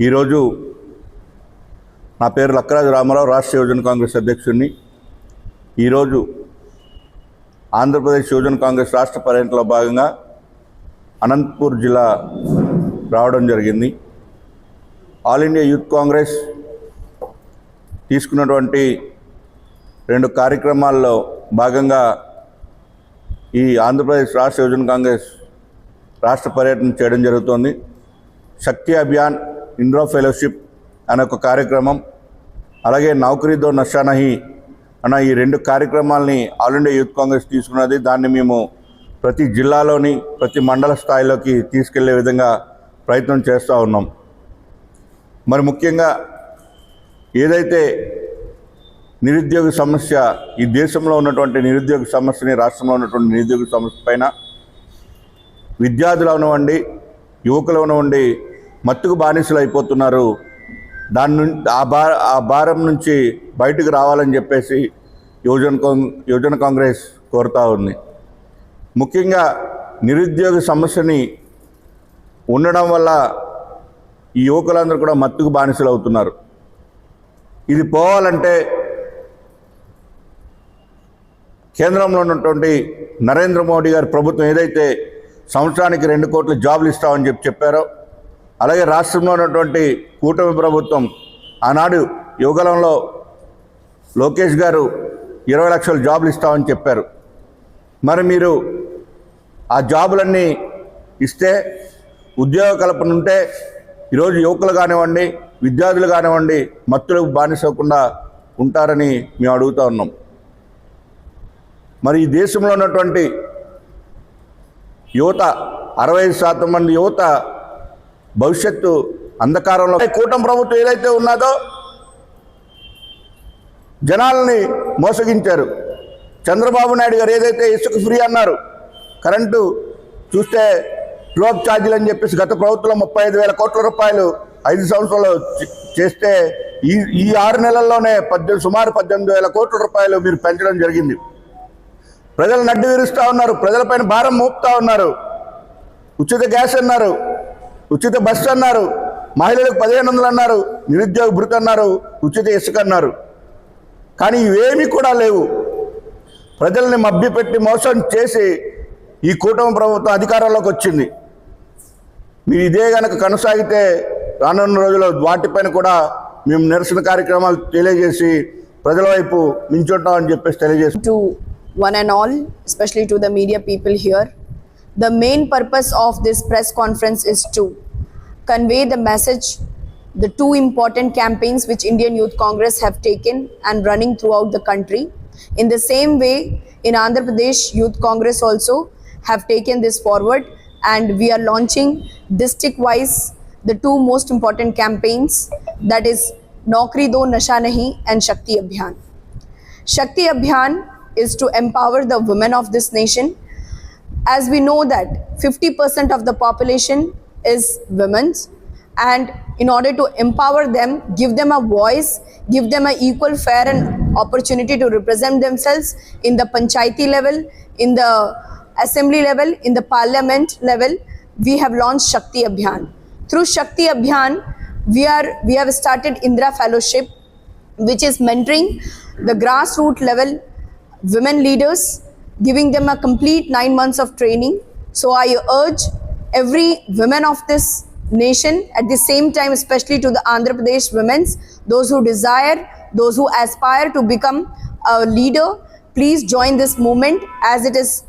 ఈరోజు నా పేరు లక్కరాజు రామారావు రాష్ట్ర యువజన కాంగ్రెస్ అధ్యక్షుడిని. ఈరోజు ఆంధ్రప్రదేశ్ యువజన కాంగ్రెస్ రాష్ట్ర పర్యటనలో భాగంగా అనంతపూర్ జిల్లా రావడం జరిగింది. ఆల్ ఇండియా యూత్ కాంగ్రెస్ తీసుకున్నటువంటి రెండు కార్యక్రమాల్లో భాగంగా ఈ ఆంధ్రప్రదేశ్ రాష్ట్ర యువజన కాంగ్రెస్ రాష్ట్ర పర్యటన చేయడం జరుగుతోంది. శక్తి అభియాన్ ఇండ్రా ఫెలోషిప్ అనే ఒక కార్యక్రమం అలాగే నౌకరీదో నషానహి అన్న ఈ రెండు కార్యక్రమాలని ఆల్ ఇండియా యూత్ కాంగ్రెస్ తీసుకున్నది. దాన్ని మేము ప్రతి జిల్లాలోని ప్రతి మండల స్థాయిలోకి తీసుకెళ్ళే విధంగా ప్రయత్నం చేస్తూ ఉన్నాం. మరి ముఖ్యంగా ఏదైతే నిరుద్యోగ సమస్య ఈ దేశంలో ఉన్నటువంటి నిరుద్యోగ సమస్యని రాష్ట్రంలో ఉన్నటువంటి నిరుద్యోగ సమస్య పైన విద్యార్థులు అవనివ్వండి యువకులు అవనివ్వండి మత్తుకు బానిసలు అయిపోతున్నారు. దాని నుంచి ఆ భా ఆ భారం నుంచి బయటకు రావాలని చెప్పేసి యువజన కాంగ్ యువజన కాంగ్రెస్ కోరుతా ఉంది. ముఖ్యంగా నిరుద్యోగ సమస్యని ఉండడం వల్ల ఈ యువకులందరూ కూడా మత్తుకు బానిసలు అవుతున్నారు. ఇది పోవాలంటే కేంద్రంలో ఉన్నటువంటి నరేంద్ర మోడీ గారి ప్రభుత్వం ఏదైతే సంవత్సరానికి రెండు కోట్ల జాబులు ఇస్తామని చెప్పి చెప్పారో అలాగే రాష్ట్రంలో ఉన్నటువంటి కూటమి ప్రభుత్వం ఆనాడు యువగలంలో లోకేష్ గారు ఇరవై లక్షల జాబులు ఇస్తామని చెప్పారు. మరి మీరు ఆ జాబులన్నీ ఇస్తే ఉద్యోగ కల్పన ఉంటే ఈరోజు యువకులు కానివ్వండి విద్యార్థులు కానివ్వండి మత్తులకు బానిసకుండా ఉంటారని మేము అడుగుతా ఉన్నాం. మరి ఈ దేశంలో ఉన్నటువంటి యువత అరవై ఐదు శాతం మంది యువత భవిష్యత్తు అంధకారంలో. కూటమి ప్రభుత్వం ఏదైతే ఉన్నదో జనాల్ని మోసగించారు. చంద్రబాబు నాయుడు గారు ఏదైతే ఇసుక ఫ్రీ అన్నారు కరెంటు చూస్తే డ్రోప్ ఛార్జీలు అని చెప్పేసి గత ప్రభుత్వంలో ముప్పై ఐదు వేల కోట్ల రూపాయలు ఐదు సంవత్సరాలు చేస్తే ఈ ఈ ఆరు నెలల్లోనే పద్దెనిమిది సుమారు పద్దెనిమిది వేల కోట్ల రూపాయలు మీరు పెంచడం జరిగింది. ప్రజలు నడ్డు విరుస్తూ ఉన్నారు ప్రజలపైన భారం మోపుతా ఉన్నారు. ఉచిత గ్యాస్ అన్నారు ఉచిత బస్సు అన్నారు. మహిళలకు పదిహేను వందలు అన్నారు. నిరుద్యోగ భృతి అన్నారు. ఉచిత ఇసుక అన్నారు. కానీ ఇవేమీ కూడా లేవు. ప్రజల్ని మభ్యపెట్టి మోసం చేసి ఈ కూటమి ప్రభుత్వం అధికారంలోకి వచ్చింది. మీరు ఇదే కనుక కొనసాగితే రానున్న రోజుల్లో వాటిపైన కూడా మేము నిరసన కార్యక్రమాలు తెలియజేసి ప్రజల వైపు నించుంటామని చెప్పేసి తెలియజేసి to one and all especially to the media people here The main purpose of this press conference is to convey the message, the two important campaigns which Indian Youth Congress have taken and running throughout the country. In the same way, in Andhra Pradesh, Youth Congress also have taken this forward and we are launching district wise the two most important campaigns that is Naukri Do Nasha Nahi and Shakti Abhiyan. Shakti Abhiyan is to empower the women of this nation. As we know that 50% of the population is women's and in order to empower them, give them a voice, give them an equal, fair and opportunity to represent themselves in the panchayati level, in the assembly level, in the parliament level, we have launched Shakti Abhiyan. Through Shakti Abhiyan, we are we have started Indra Fellowship, which is mentoring the grassroots level women leaders, giving them a complete nine months of training. So I urge every women of this nation at the same time, especially to the Andhra Pradesh women's, those who desire, those who aspire to become a leader, please join this movement as it is.